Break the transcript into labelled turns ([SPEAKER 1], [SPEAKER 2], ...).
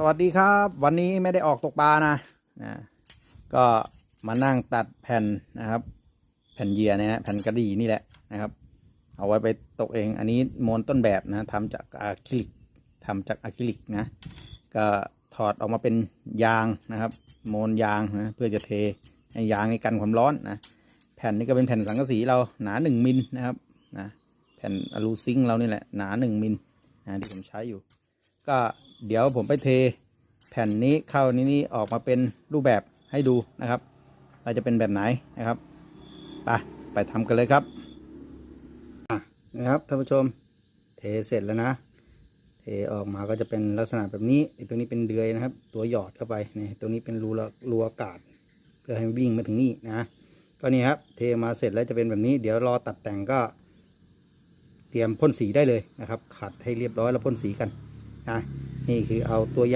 [SPEAKER 1] สวัสดีครับ วันนี้ไม่ได้ออกตกปลานะนะก็มานั่งตัดแผ่นนะครับ แผ่นเยียนะแผ่นกระดี่นี่แหละนะครับ เอาไว้ไปตกเอง อันนี้โมนต้นแบบนะทำจากอะคริลิกทำจากอะคริลิกนะ ก็ถอดออกมาเป็นยางนะครับโมนยางนะเพื่อจะเทให้ยางในกันความร้อนนะแผ่นนี้ก็เป็นแผ่นสังกะสีเราหนาหนึ่งมิลนะครับนะแผ่นอะลูซิงเรานี่แหละหนาหนึ่งมิลนะที่ผมใช้อยู่ ก็ เดี๋ยวผมไปเทแผ่นนี้เข้านี้นี่ออกมาเป็นรูปแบบให้ดูนะครับเราจะเป็นแบบไหนนะครับไปไปทำกันเลยครับนะครับท่านผู้ชมเทเสร็จแล้วนะ เทออกมาก็จะเป็นลักษณะแบบนี้ตัวนี้เป็นเดือยนะครับ ตัวหยอดเข้าไปนี่ตัวนี้เป็นรูละรูอากาศ เพื่อให้มันวิ่งมาถึงนี่นะก็นี่ครับเทมาเสร็จแล้วจะเป็นแบบนี้ เดี๋ยวรอตัดแต่งก็ เตรียมพ่นสีได้เลยนะครับ ขัดให้เรียบร้อยแล้วพ่นสีกัน นะนี่คือเอาตัวอย่าง